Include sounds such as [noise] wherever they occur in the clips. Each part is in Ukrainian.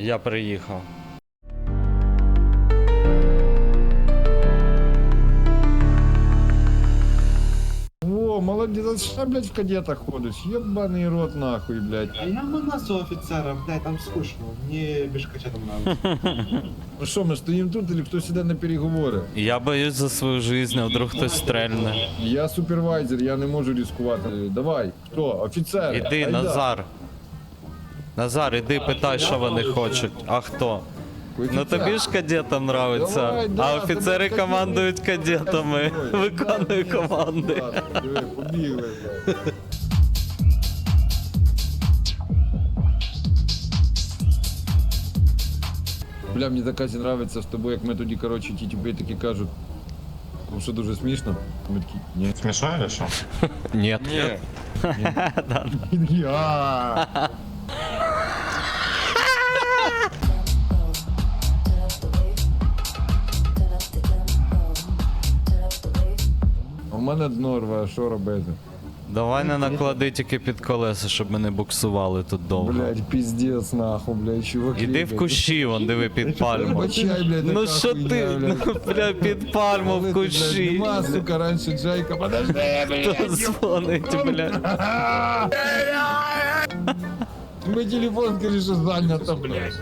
Я приїхав. О, молодец, а что, блядь, в кадетах ходишь? Ебаный рот нахуй, блядь. А я манасу офіцера, блядь, там скучно. Мені більше качатом нравится. [laughs] Ну что, мы стоим тут или кто сюда на переговоры? Я боюсь за свою жизнь, а вдруг хтось стрельне. Я супервайзер, я не можу ризикувати. Давай, хто? Офіцер. Іди, Айда. Назар. Назар, іди питай, що вони хочуть. А хто? Ну тобі ж кадетам нравиться, а офіцери командують кадетами. Виконує команди. Бля, мені так Катя нравиться з тобою, як ми тоді, коротше, ті тіпи такі кажуть. Ну що дуже смішно? Ми такі, ні. Смешно или что? Ні. [laughs] [laughs] Я. У мене дно рве, що робити? Давай не наклади тільки під колеса, щоб ми не буксували тут довго. Блять, пиздец, нахуй, блядь, чуваки. Іди в блядь. кущі, вон диви під пальму. Вибачай, блядь, Ну така що хуйня, ти, блядь. ну, бля, під пальму в блядь, кущі. Нема, сука, раніше Джейка, подожди, Хто дзвонить, бля. Мой телефон, скажи, що зайнято, блядь.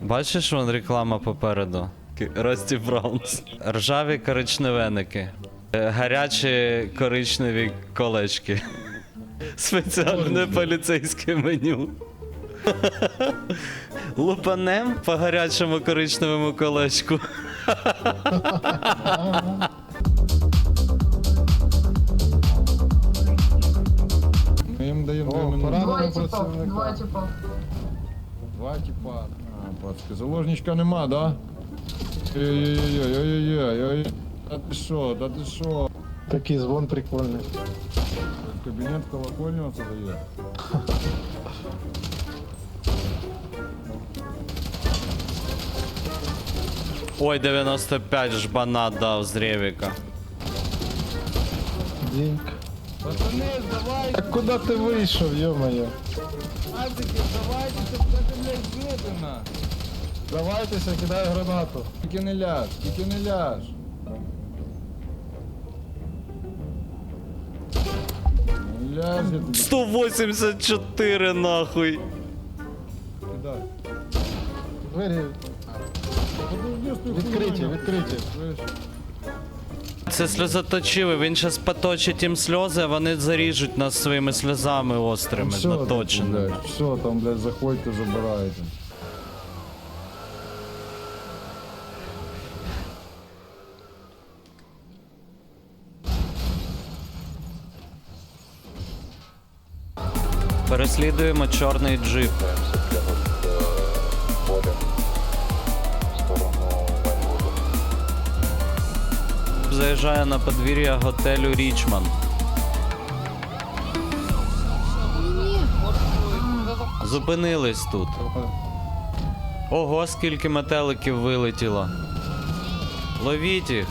Бачиш, вон реклама попереду. Рості Браунс. Ржаві коричневеники. Е, Гарячі коричневі колечки. Спеціальне поліцейське меню. Лупанем по гарячому коричневому колечку. [laughs] минути. Двоє типов, двоє типов. Два типа. А, пацки, заложничка нема, да? Ой-ой-ой-ой-ой-ой. Та ти що, та ти що? Такий звон прикольний. Кабінет колокольного це дає. Ой, 95 жбана дав з Ревіка. Діньк. Пацани, давай, Так куди ти вийшов, йо-моє? пацики, давайте, щоб це, блядь, на. Давайтеся, кидай гранату. Тільки не ляж, тільки не ляж. Не ляж, я тобі 184 нахуй. кидаю. Двері Подожди, що ти відкриті, відкриті. Це сльозоточивий, він зараз поточить їм сльози, а вони заріжуть нас своїми сльозами острими, Все, наточеними. блядь, все, там, блядь, заходьте, забирайте. Переслідуємо чорний джип. Заїжджає на подвір'я готелю Річман. Зупинились тут. Ого, скільки метеликів вилетіло. Ловіть їх.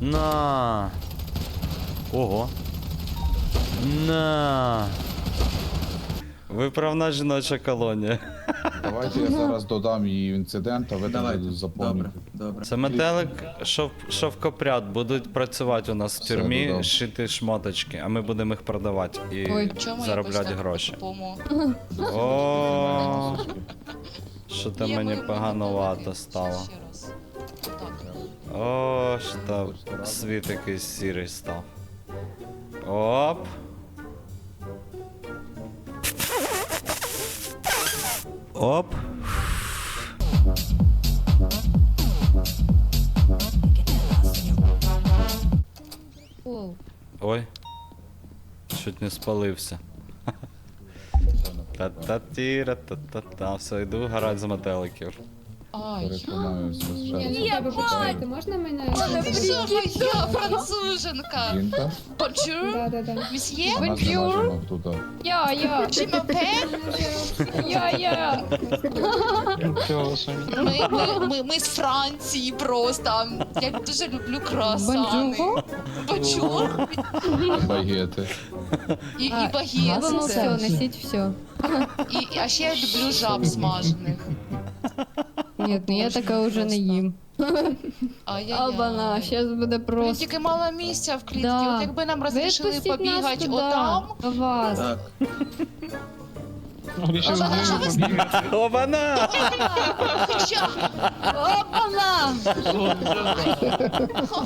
На. Ого. На. Виправна жіноча колонія. Давайте я зараз додам її інцидент, а ви там Давайте. заповнюєте. Добре, добре. Це метелик шов, шовкопряд. Будуть працювати у нас в Все, тюрмі, додав. шити шмоточки, а ми будемо їх продавати і Ой, чому заробляти гроші. по-тупому? О, [laughs] що там Я мені поганувато стало. Ще раз. Так. О, що світ якийсь сірий став. Оп. Оп. Оу. Ой. Чуть не спалився. Та-та-тіра, та-та-та. Все, йду гарать з метеликів. Ай. Переконаюся, Ні, що ну почекайте, можна мене? Я француженка. жінка. Bonjour, Да, тут. Я, я, Je m'appelle. я, я. Ми, ми, ми, ми з Франції просто. Я дуже люблю круасани. Бонжур. Багети. І, і А, багет. Все, несіть все. І, а ще я люблю жаб смажених. Ні, ну я така вже не їм. Албана, зараз буде Блін, просто. тільки мало місця в клітці. Да. От якби нам розрішили Випустіть нас побігати туди, отам. до вас. Обана! Хоча. Опана!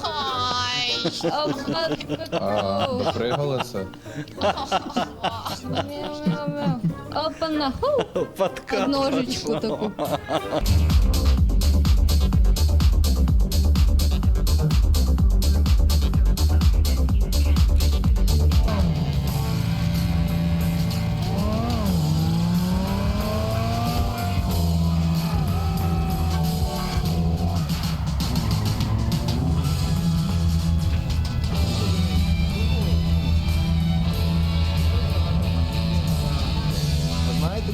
Ай. А, Опана! допригали це? Опана! Ху! Подкат. Ножичку таку.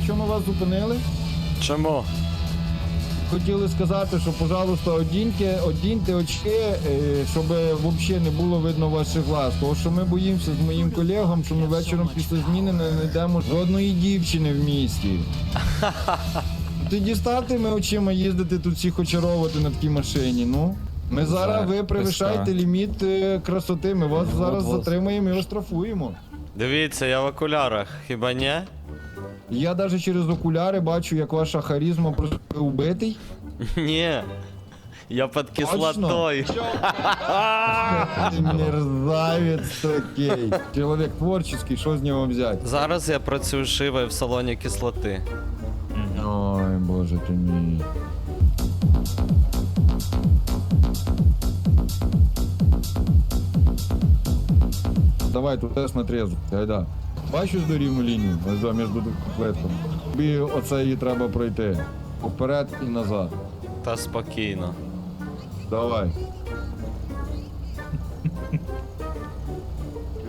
Чому вас зупинили? Чому? Хотіли сказати, що, пожалуйста, одіньте, одіньте очки, е, щоб взагалі не було видно ваших глаз. Тому що ми боїмося з моїм колегом, що ми вечором після зміни не знайдемо жодної дівчини в місті. [laughs] Тоді ставте очима їздити тут всіх очаровувати на такій машині. Ну. Ми зараз ви перевищаєте ліміт е, красоти. Ми вас зараз затримаємо і оштрафуємо. Дивіться, я в окулярах, хіба ні? Я навіть через окуляри бачу, як ваша харизма просто убитий. Ні. Я під кислотою. Ти [laughs] мерзавець такий. Чоловік творчий, що з нього взяти? Зараз я працюю шивою в салоні кислоти. Ой, боже ти мій. Давай тут тест на трезву. Гайда. Бачиш дорівну лінію? Ось за між куплетками. Тобі оце її треба пройти. Вперед і назад. Та спокійно. Давай. [laughs]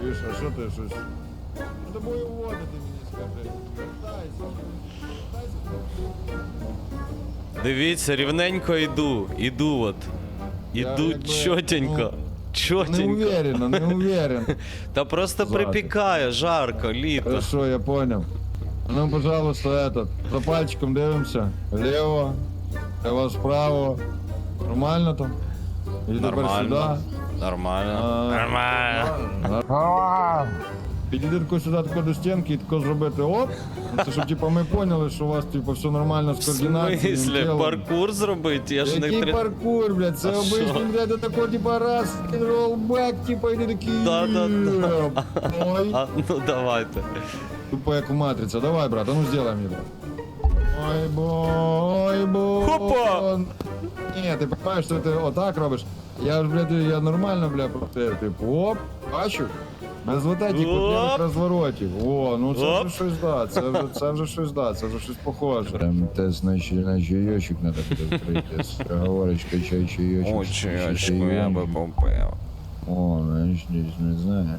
Чуєш, а що ти щось? Тобою водити мені скажи. Вертайся. Дивіться, рівненько йду. Іду от. Іду якби, чотенько. Не Чотенько. уверенно, не уверен. [laughs] Та просто Злати. припікає, жарко, літо. Хорошо, я понял. Ну, пожалуйста, этот, за пальчиком дивимося. Лево, лево справа. Нормально там? Или тепер Нормально. сюди? Нормально. А. Нормально. Підійди тако сюди тако до стінки і тако зробити оп. Це щоб типу, ми поняли, що у вас типу, все нормально з В координацією. смислі, тілом. [laughs] паркур зробити? Я ж не Який три... паркур, блядь, це А обичний, блядь, це тако, типа, раз, роллбек, типа, і ти такий. Да-да-да. Ой. А, ну давайте. Тупо як в матриці. Давай, брат, а ну сделай мне, брат. Ой, бо, ой, бо. Хопа! Ні, ти розумієш, що ти отак робиш. Я ж, блядь, я нормально, бля, проти, типу, оп, бачу. Без вот этих Оп. от розворотів. О, ну це Оп. вже щось да, це вже, це вже щось да, це вже щось похоже. Прям тест на, чай- на чайочок надо буде відкрити. з Говорочка, чай, чайочок. Ой, чайочку я би попив. О, десь не знаю.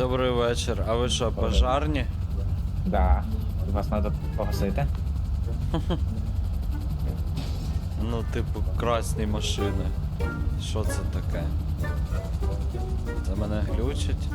Добрий вечір. А ви що, пожарні? Да. Вас треба погасити. [laughs] Ну, типу, красні машини. Що це таке? Це мене глючить.